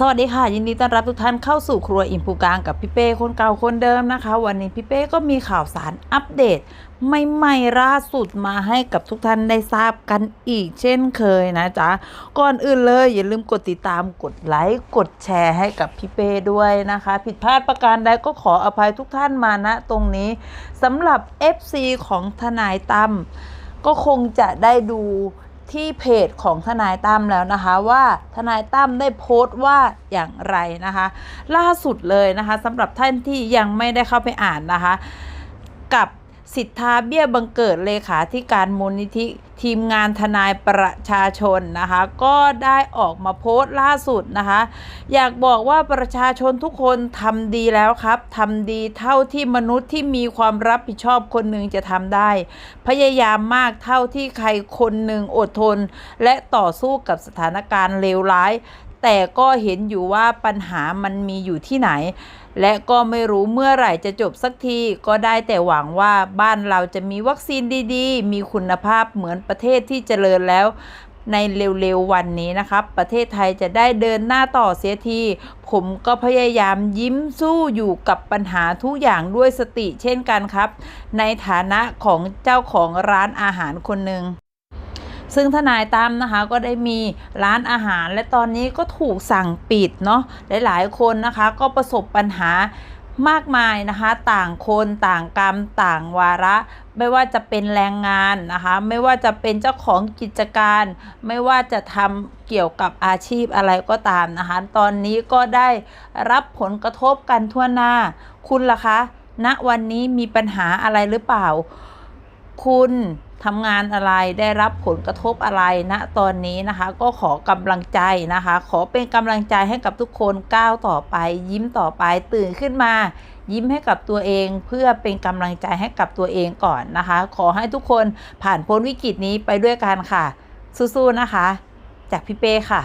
สวัสดีค่ะ ยินดีต้อนรับทุกท่านเข้าสู่ครัวอิมพูกลางกับพี่เป้คนเก่าคนเดิมนะคะ วันนี้พี่เป้ก็มีข่าวสารอัปเดตใหม่ๆล่าสุดมาให้กับทุกท่านได้ทราบกันอีกเช่นเคยนะจ๊ะก่อนอื่นเลยอย่าลืมกดติดตามกดไลค์กดแชร์ให้กับพี่เป้ด้วยนะคะ ผิดพลาดประการใดก็ขออภัยทุกท่านมาณตรงนี้สำหรับ FC ของทนายตั้มก็คงจะได้ดู ที่เพจของทนายตั้มแล้วนะคะว่าทนายตั้มได้โพสต์ว่าอย่างไรนะคะ ล่าสุดเลยนะคะสำหรับท่านที่ยังไม่ได้เข้าไปอ่านนะคะ กับ สิทธาเบี้ยบังเกิดเลขาธิการมูลนิธิ ทีมงานทนายประชาชนนะคะ ก็ได้ออกมาโพสต์ล่าสุดนะคะ อยากบอกว่าประชาชนทุกคนทำดีแล้วครับทำดีเท่าที่มนุษย์ที่มีความรับผิดชอบคนหนึ่งจะทำได้ พยายามมากเท่าที่ใครคนหนึ่งอดทน และต่อสู้กับสถานการณ์เลวร้าย แต่ก็เห็นอยู่ว่าปัญหามันมีอยู่ที่ไหน และก็ไม่รู้เมื่อไหร่จะจบสักที ก็ได้แต่หวังว่าบ้านเราจะมีวัคซีนดีๆ มีคุณภาพเหมือนประเทศที่เจริญแล้วในเร็วๆวันนี้นะครับ ประเทศไทยจะได้เดินหน้าต่อเสียที ผมก็พยายามยิ้มสู้อยู่กับปัญหาทุกอย่างด้วยสติเช่นกันครับ ในฐานะของเจ้าของร้านอาหารคนหนึ่ง ซึ่งทนายตั้มนะคะก็ได้มีร้านอาหาร และตอนนี้ก็ถูกสั่งปิดเนาะหลายๆคนนะคะก็ประสบปัญหามากมายนะคะ ต่างคนต่างกรรมต่างวาระ ไม่ว่าจะเป็นแรงงานนะคะ ไม่ว่าจะเป็นเจ้าของกิจการ ไม่ว่าจะทำเกี่ยวกับอาชีพอะไรก็ตามนะคะ ตอนนี้ก็ได้รับผลกระทบกันทั่วหน้า คุณล่ะคะณวันนี้มีปัญหาอะไรหรือเปล่า คุณ ทำงานอะไรได้รับผลกระทบอะไรณตอนนี้นะคะ ก็ขอกำลังใจนะคะ ขอเป็นกำลังใจให้กับทุกคนก้าวต่อไป ยิ้มต่อไปตื่นขึ้นมา ยิ้มให้กับตัวเองเพื่อเป็นกำลังใจให้กับตัวเองก่อนนะคะ ขอให้ทุกคนผ่านพ้นวิกฤตนี้ไปด้วยกันค่ะ สู้ๆนะคะ จากพี่เป้ค่ะ